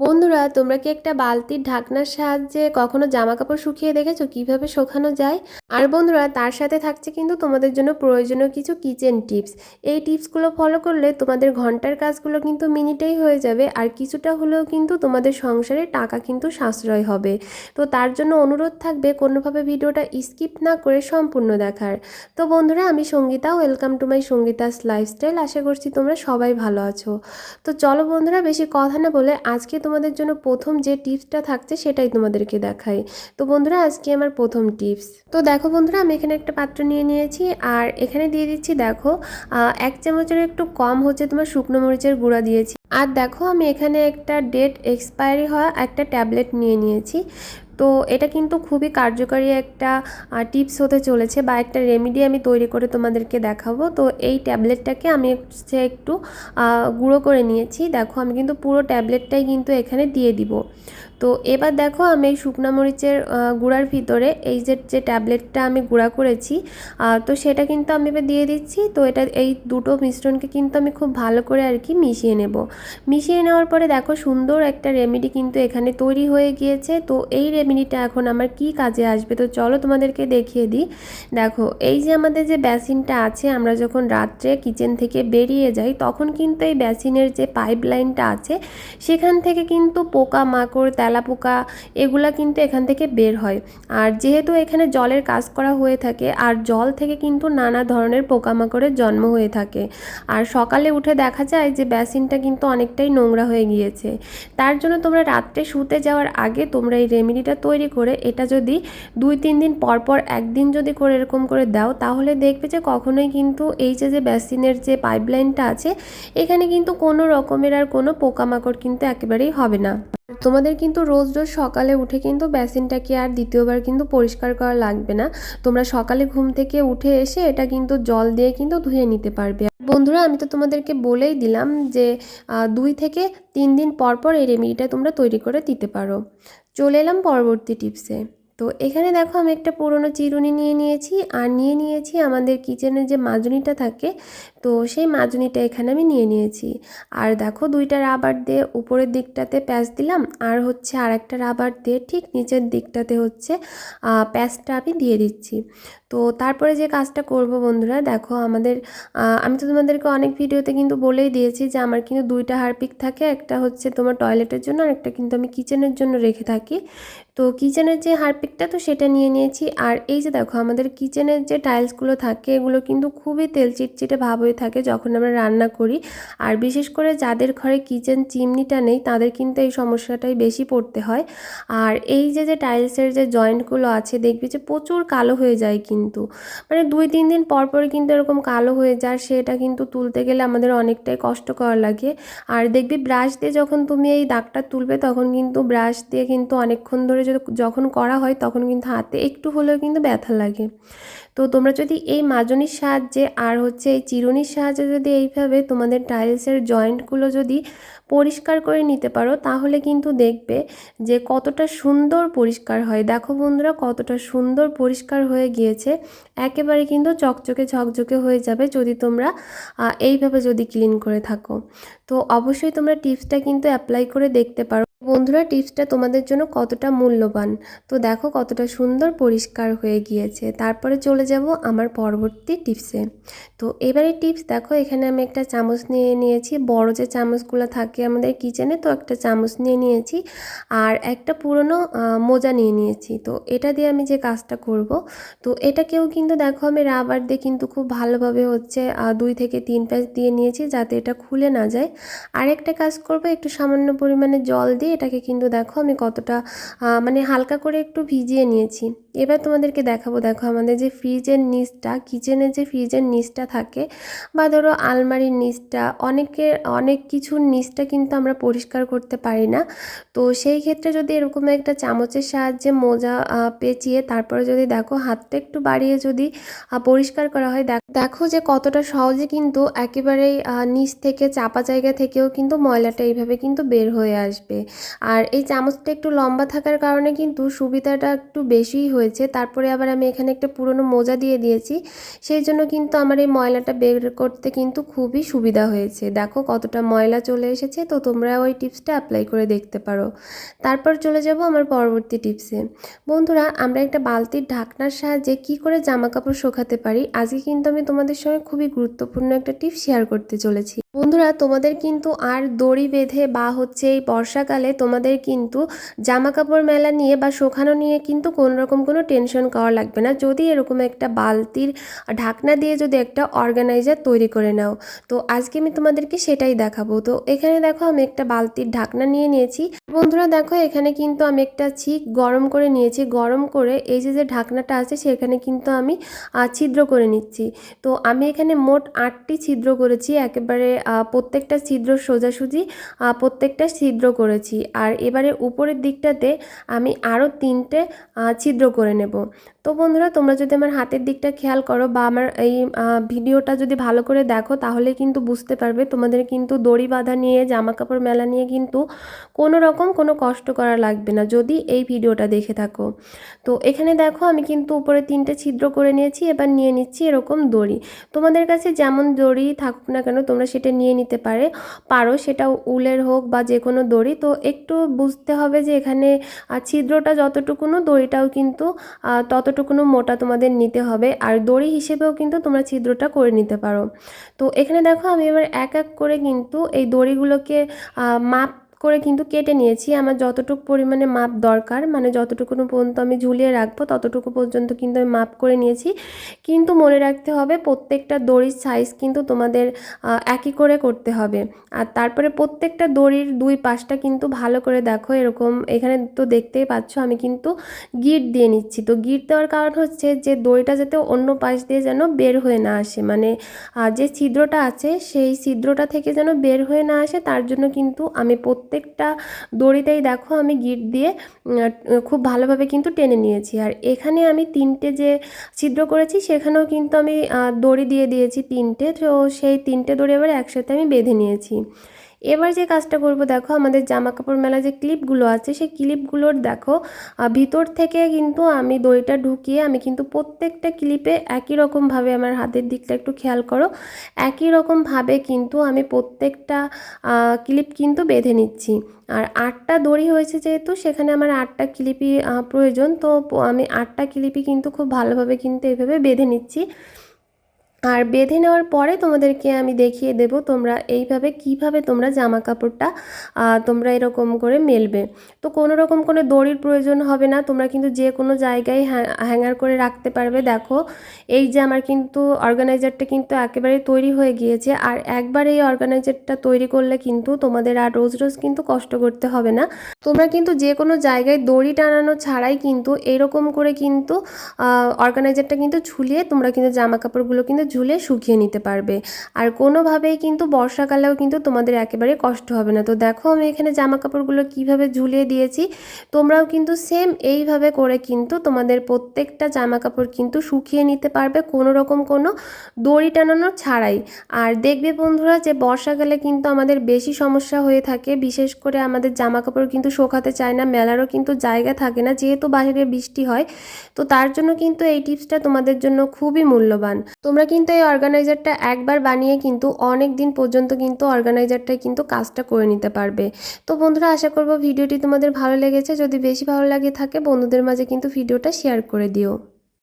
Bu বন্ধুরা, তোমরা কি একটা বালতির ঢাকনার সাহায্যে কখনো জামা কাপড় শুকিয়ে দেখেছ? কীভাবে শুকানো যায়? আর বন্ধুরা, তার সাথে থাকছে কিন্তু তোমাদের জন্য প্রয়োজনীয় কিছু কিচেন টিপস। এই টিপসগুলো ফলো করলে তোমাদের ঘণ্টার কাজগুলো কিন্তু মিনিটেই হয়ে যাবে, আর কিছুটা হলেও কিন্তু তোমাদের সংসারে টাকা কিন্তু সাশ্রয় হবে। তো তার জন্য অনুরোধ থাকবে, কোনোভাবে ভিডিওটা স্কিপ না করে সম্পূর্ণ দেখার। তো বন্ধুরা, আমি Sangeeta, welcome to my Sangeeta's lifestyle. আশা করছি তোমরা সবাই ভালো আছো। তো চলো বন্ধুরা, বেশি কথা না বলে আজকে তোমাদের জন্য প্রথম যে টিপসটা থাকছে সেটাই তোমাদেরকে দেখাই। তো বন্ধুরা, আজকে আমার প্রথম টিপস। তো দেখো বন্ধুরা, আমি এখানে একটা পাত্র নিয়ে নিয়েছি আর এখানে দিয়ে দিচ্ছি দেখো এক চামচের একটু কম হচ্ছে তোমার শুকনো মরিচের গুঁড়া দিয়েছি। আর দেখো, আমি এখানে একটা ডেট এক্সপায়ারি হওয়া একটা ট্যাবলেট নিয়ে নিয়েছি। তো এটা কিন্তু খুবই কার্যকারী একটা টিপস হতে চলেছে বা একটা রেমিডি আমি তৈরি করে তোমাদেরকে দেখাবো। তো এই ট্যাবলেটটাকে আমি হচ্ছে একটু গুঁড়ো করে নিয়েছি। দেখো আমি কিন্তু পুরো ট্যাবলেটটাই কিন্তু এখানে দিয়ে দিব। তো এবার দেখো আমি এই শুকনা মরিচের গুঁড়ার ভিতরে এই যে যে ট্যাবলেটটা আমি গুঁড়া করেছি তো সেটা কিন্তু আমি এবার দিয়ে দিচ্ছি। তো এটা, এই দুটো মিশ্রণকে কিন্তু আমি খুব ভালো করে আর কি মিশিয়ে নেব। মিশিয়ে নেওয়ার পরে দেখো সুন্দর একটা রেমেডি কিন্তু এখানে তৈরি হয়ে গিয়েছে। তো এই রেমেডিটা এখন আমার কি কাজে আসবে? তো চলো তোমাদেরকে দেখিয়ে দিই। দেখো, এই যে আমাদের যে বেসিনটা আছে, আমরা যখন রাত্রে কিচেন থেকে বেরিয়ে যাই, তখন কিন্তু এই বেসিনের যে পাইপ লাইনটা আছে, সেখান থেকে কিন্তু পোকা মাকড় তেলাপোকা এগুলা কিন্তু এখান থেকে বের হয়। আর যেহেতু এখানে জলের কাজ করা হয়ে থাকে, আর জল থেকে কিন্তু নানা ধরনের পোকামাকড়ের জন্ম হয়ে থাকে। আর সকালে উঠে দেখা যায় যে বেসিনটা কিন্তু অনেকটাই নোংরা হয়ে গিয়েছে। তার জন্য তোমরা রাত্রে শুতে যাওয়ার আগে তোমরা এই রেমেডিটা তৈরি করে এটা যদি দুই তিন দিন পর পর একদিন যদি করে এরকম করে দাও, তাহলে দেখবে যে কখনোই কিন্তু এই যে যে বেসিনের যে পাইপলাইনটা আছে, এখানে কিন্তু কোনো রকমের আর কোনো পোকামাকড় কিন্তু একেবারেই হবে না। তোমাদের কিন্তু রোজ রোজ সকালে উঠে কিন্তু বেসিনটাকে আর দ্বিতীয়বার কিন্তু পরিষ্কার করা লাগবে না। তোমরা সকালে ঘুম থেকে উঠে এসে এটা কিন্তু জল দিয়ে কিন্তু ধুয়ে নিতে পারবে। বন্ধুরা, আমি তো তোমাদেরকে বলেই দিলাম যে দুই থেকে তিন দিন পর পর এই রেমেডিটা তোমরা তৈরি করে দিতে পারো। চলে এলাম পরবর্তী টিপসে। তো এখানে দেখো আমি একটা পুরনো চিরুনি নিয়ে নিয়েছি আর নিয়ে নিয়েছি আমাদের কিচেনের যে মাজনিটা থাকে, তো সেই মাজুনিটা এখানে আমি নিয়ে নিয়েছি। আর দেখো দুইটা রাবার দিয়ে উপরের দিকটাতে প্যাচ দিলাম আর হচ্ছে আর একটা রাবার দিয়ে ঠিক নিচের দিকটাতে হচ্ছে প্যাচটা আমি দিয়ে দিচ্ছি। তো তারপরে যে কাজটা করব বন্ধুরা, দেখো আমাদের আমি তো তোমাদেরকে অনেক ভিডিওতে কিন্তু বলেই দিয়েছি যে আমার কিন্তু দুইটা হারপিক থাকে, একটা হচ্ছে তোমার টয়লেটের জন্য আর একটা কিন্তু আমি কিচেনের জন্য রেখে থাকি। তো কিচেনের যে হারপিকটা, তো সেটা নিয়ে নিয়েছি। আর এই যে দেখো, আমাদের কিচেনের যে টাইলসগুলো থাকে, এগুলো কিন্তু খুবই তেল চিটচিটে ভাব হয়ে থাকে যখন আমরা রান্না করি। আর বিশেষ করে যাদের ঘরে কিচেন চিমনিটা নেই, তাদের কিন্তু এই সমস্যাটাই বেশি পড়তে হয়। আর এই যে যে টাইলসের যে জয়েন্টগুলো আছে, দেখবি যে প্রচুর কালো হয়ে যায় কিন্তু। মানে দুই, তিন দিন পর পর কিন্তু এরকম কালো হয়ে যায়, সেটা কিন্তু তুলতে গেলে আমাদের অনেকটাই কষ্টকর লাগে। আর দেখবি ব্রাশ দিয়ে যখন তুমি এই দাগটা তুলবে, তখন কিন্তু ব্রাশ দিয়ে কিন্তু অনেকক্ষণ ধরে যখন করা হয় তখন কিন্তু হাতে একটু হলেও কিন্তু ব্যথা লাগে। তো তোমরা যদি এই মাজনির সাহায্যে আর হচ্ছে এই চিরুনির সাহায্যে যদি এইভাবে তোমাদের টাইলসের জয়েন্টগুলো যদি পরিষ্কার করে নিতে পারো, তাহলে কিন্তু দেখবে যে কতটা সুন্দর পরিষ্কার হয়। দেখো বন্ধুরা, কতটা সুন্দর পরিষ্কার হয়ে গিয়েছে। একেবারে কিন্তু চকচকে ঝকঝকে হয়ে যাবে যদি তোমরা এইভাবে যদি ক্লিন করে থাকো। তো অবশ্যই তোমরা টিপসটা কিন্তু অ্যাপ্লাই করে দেখতে পারো। বন্ধুরা, টিপসটা তোমাদের জন্য কতটা মূল্যবান? তো দেখো কতটা সুন্দর পরিষ্কার হয়ে গিয়েছে। তারপরে চলে যাব আমার পরবর্তী টিপসে। তো এবারে টিপস, দেখো এখানে আমি একটা চামচ নিয়ে নিয়েছি। বড় যে চামচগুলো থাকে আমাদের কিচেনে, তো একটা চামচ নিয়ে নিয়েছি। আর একটা পুরনো মোজা নিয়ে নিয়েছি। তো এটা দিয়ে আমি যে কাজটা করব, তো এটাকেও কিন্তু দেখো আমি রাবার দিয়ে কিন্তু খুব ভালোভাবে হচ্ছে দুই থেকে তিন প্যাচ দিয়ে নিয়েছি যাতে এটা খুলে না যায়। আরেকটা কাজ করব, একটু সামান্য পরিমাণে জল দিয়ে এটাকে কিন্তু দেখো আমি কতটা মানে হালকা করে একটু ভিজিয়ে নিয়েছি। এবার তোমাদেরকে দেখাবো, দেখো আমাদের যে ফ্রিজের নিচটা, কিচেনের যে ফ্রিজের নিচটা থাকে বা ধরো আলমারির নিচটা অনেকের অনেক কিছুর নিচটা কিন্তু আমরা পরিষ্কার করতে পারি না। তো সেই ক্ষেত্রে যদি এরকম একটা চামচের সাহায্যে মোজা পেঁচিয়ে তারপরে যদি দেখো হাতটা একটু বাড়িয়ে যদি পরিষ্কার করা হয়, দেখো যে কতটা সহজে কিন্তু একেবারেই নিচ থেকে চাপা জায়গা থেকেও কিন্তু ময়লাটা এইভাবে কিন্তু বের হয়ে আসবে। আর এই চামচটা একটু লম্বা থাকার কারণে কিন্তু সুবিধাটা একটু বেশিই হয়েছে। তারপরে আবার আমি এখানে একটা পুরনো মোজা দিয়ে দিয়েছি। সেই জন্য কিন্তু আমার এই ময়লাটা বের করতে কিন্তু খুবই সুবিধা হয়েছে। দেখো কতটা ময়লা চলে এসেছে, তো তোমরা ওই টিপসটা অ্যাপ্লাই করে দেখতে পারো। তারপর চলে যাব আমার পরবর্তী টিপসে। বন্ধুরা, আমরা একটা বালতির ঢাকনার সাহায্যে কি করে জামা কাপড় শোকাতে পারি? আজকে কিন্তু আমি তোমাদের সঙ্গে খুবই গুরুত্বপূর্ণ একটা টিপস শেয়ার করতে চলেছি। বন্ধুরা, তোমাদের কিন্তু আর দড়ি বেঁধে বা হচ্ছে এই বর্ষাকালে তোমাদের কিন্তু জামা কাপড় মেলা নিয়ে বা শোকানো নিয়ে কিন্তু কোনো রকম কোনো টেনশন করা লাগবে না। যদি এরকম একটা বালতির ঢাকনা দিয়ে যদি একটা অর্গানাইজার তৈরি করে নাও, তো আজকে আমি তোমাদেরকে সেটাই দেখাবো। তো এখানে দেখো আমি একটা বালতির ঢাকনা নিয়ে নিয়েছি। বন্ধুরা দেখো এখানে কিন্তু আমি একটা ছিক গরম করে নিয়েছি। গরম করে এই যে যে ঢাকনাটা আছে সেখানে কিন্তু আমি ছিদ্র করে নিচ্ছি। তো আমি এখানে মোট আটটি ছিদ্র করেছি। একেবারে প্রত্যেকটা ছিদ্র সোজাসুজি প্রত্যেকটা ছিদ্র করেছি। আর এবারে উপরের দিকটাতে আমি আরও তিনটে ছিদ্র করে নেব। তো বন্ধুরা, তোমরা যদি আমার হাতের দিকটা খেয়াল করো বা আমার এই ভিডিওটা যদি ভালো করে দেখো, তাহলে কিন্তু বুঝতে পারবে তোমাদের কিন্তু দড়ি বাঁধা নিয়ে জামা কাপড় মেলা নিয়ে কিন্তু কোনো রকম কোনো কষ্ট করা লাগবে না যদি এই ভিডিওটা দেখে থাকো। তো এখানে দেখো, আমি কিন্তু উপরে তিনটে ছিদ্র করে নিয়েছি, এবার নিয়ে নিচ্ছি এরকম দড়ি। তোমাদের কাছে যেমন দড়ি থাকুক না কেন, তোমরা সেটা নিয়ে নিতে পারে। পারো, সেটা উলের হোক বা যে কোনো দড়ি। তো একটু বুঝতে হবে যে এখানে ছিদ্রটা যতটুকুনো, দড়িটাও কিন্তু ততটুকুনো মোটা তোমাদের নিতে হবে। আর দড়ি হিসেবেও কিন্তু তোমরা ছিদ্রটা করে নিতে পারো। তো এখানে দেখো আমি এবার এক এক করে কিন্তু এই দড়িগুলোকে মাপ করে কিন্তু কেটে নিয়েছি। আমার যতটুকু পরিমাণে মাপ দরকার মানে যতটুকুনো পর্যন্ত আমি ঝুলিয়ে রাখব, ততটুকু পর্যন্ত কিন্তু আমি মাপ করে নিয়েছি। কিন্তু মনে রাখতে হবে প্রত্যেকটা দড়ির সাইজ কিন্তু তোমাদের একই করে করতে হবে। আর তারপরে প্রত্যেকটা দড়ির দুই পাশটা কিন্তু ভালো করে দেখো, এরকম এখানে তো দেখতেই পাচ্ছ আমি কিন্তু গিট দিয়ে নিচ্ছি। তো গিট দেওয়ার কারণ হচ্ছে যে দড়িটা যাতে অন্য পাশ দিয়ে যেন বের হয়ে না আসে মানে যে ছিদ্রটা আছে সেই ছিদ্রটা থেকে যেন বের হয়ে না আসে, তার জন্য কিন্তু আমি প্রত্যেকটা দড়িতেই দেখো আমি গিট দিয়ে খুব ভালোভাবে কিন্তু টেনে নিয়েছি। আর এখানে আমি তিনটে যে ছিদ্র করেছি, সেখানেও কিন্তু আমি দড়ি দিয়ে দিয়েছি তিনটে। তো সেই তিনটে দড়ি আবার একসাথে আমি বেঁধে নিয়েছি। এবার যে কাজটা করব, দেখো আমাদের জামা কাপড় মেলা যে ক্লিপগুলো আছে, সেই ক্লিপগুলোর দেখো ভিতর থেকে কিন্তু আমি দড়িটা ঢুকিয়ে আমি কিন্তু প্রত্যেকটা ক্লিপে একই রকমভাবে আমার হাতের দিকটা একটু খেয়াল করো, একই রকমভাবে কিন্তু আমি প্রত্যেকটা ক্লিপ কিন্তু বেঁধে নিচ্ছি। আর আটটা দড়ি হয়েছে যেহেতু, সেখানে আমার আটটা ক্লিপই প্রয়োজন, তো আমি আটটা ক্লিপই কিন্তু খুব ভালোভাবে কিন্তু এভাবে বেঁধে নিচ্ছি। আর বেঁধে নেওয়ার পরে তোমাদেরকে আমি দেখিয়ে দেব তোমরা এইভাবে, কীভাবে তোমরা জামা কাপড়টা তোমরা এরকম করে মেলবে। তো কোনো রকম কোনো দড়ির প্রয়োজন হবে না, তোমরা কিন্তু যে কোনো জায়গায় হ্যাঙ্গার করে রাখতে পারবে। দেখো, এই যে আমার কিন্তু অর্গানাইজারটা কিন্তু একেবারে তৈরি হয়ে গিয়েছে, আর একবার এই অর্গানাইজারটা তৈরি করলে কিন্তু তোমাদের আর রোজ রোজ কিন্তু কষ্ট করতে হবে না। তোমরা কিন্তু যে কোনো জায়গায় দড়ি টানানো ছাড়াই কিন্তু এরকম করে কিন্তু অর্গানাইজারটা কিন্তু ঝুলিয়ে তোমরা কিন্তু জামা কাপড়গুলো কিন্তু ঝুলে শুকিয়ে নিতে পারবে। আর কোনোভাবেই কিন্তু বর্ষাকালেও কিন্তু তোমাদের একেবারে কষ্ট হবে না। তো দেখো আমি এখানে জামা কাপড়গুলো কীভাবে ঝুলিয়ে দিয়েছি। তোমরাও কিন্তু সেম এইভাবে করে কিন্তু তোমাদের প্রত্যেকটা জামা কাপড় কিন্তু শুকিয়ে নিতে পারবে কোনো রকম কোনো দড়ি টানানো ছাড়াই। আর দেখবে বন্ধুরা যে বর্ষাকালে কিন্তু আমাদের বেশি সমস্যা হয়ে থাকে। বিশেষ করে আমাদের জামা কাপড় কিন্তু শোকাতে চায় না, মেলারও কিন্তু জায়গা থাকে না, যেহেতু বাইরে বৃষ্টি হয়। তো তার জন্য কিন্তু এই টিপসটা তোমাদের জন্য খুবই মূল্যবান। তোমরা কিন্তু এই অর্গানাইজারটা একবার বানিয়ে কিন্তু অনেক দিন পর্যন্ত কিন্তু অর্গানাইজারটাই কিন্তু কাজটা করে নিতে পারবে। তো বন্ধুরা, আশা করব ভিডিওটি তোমাদের ভালো লেগেছে। যদি বেশি ভালো লাগে থাকে, বন্ধুদের মাঝে কিন্তু ভিডিওটা শেয়ার করে দিও।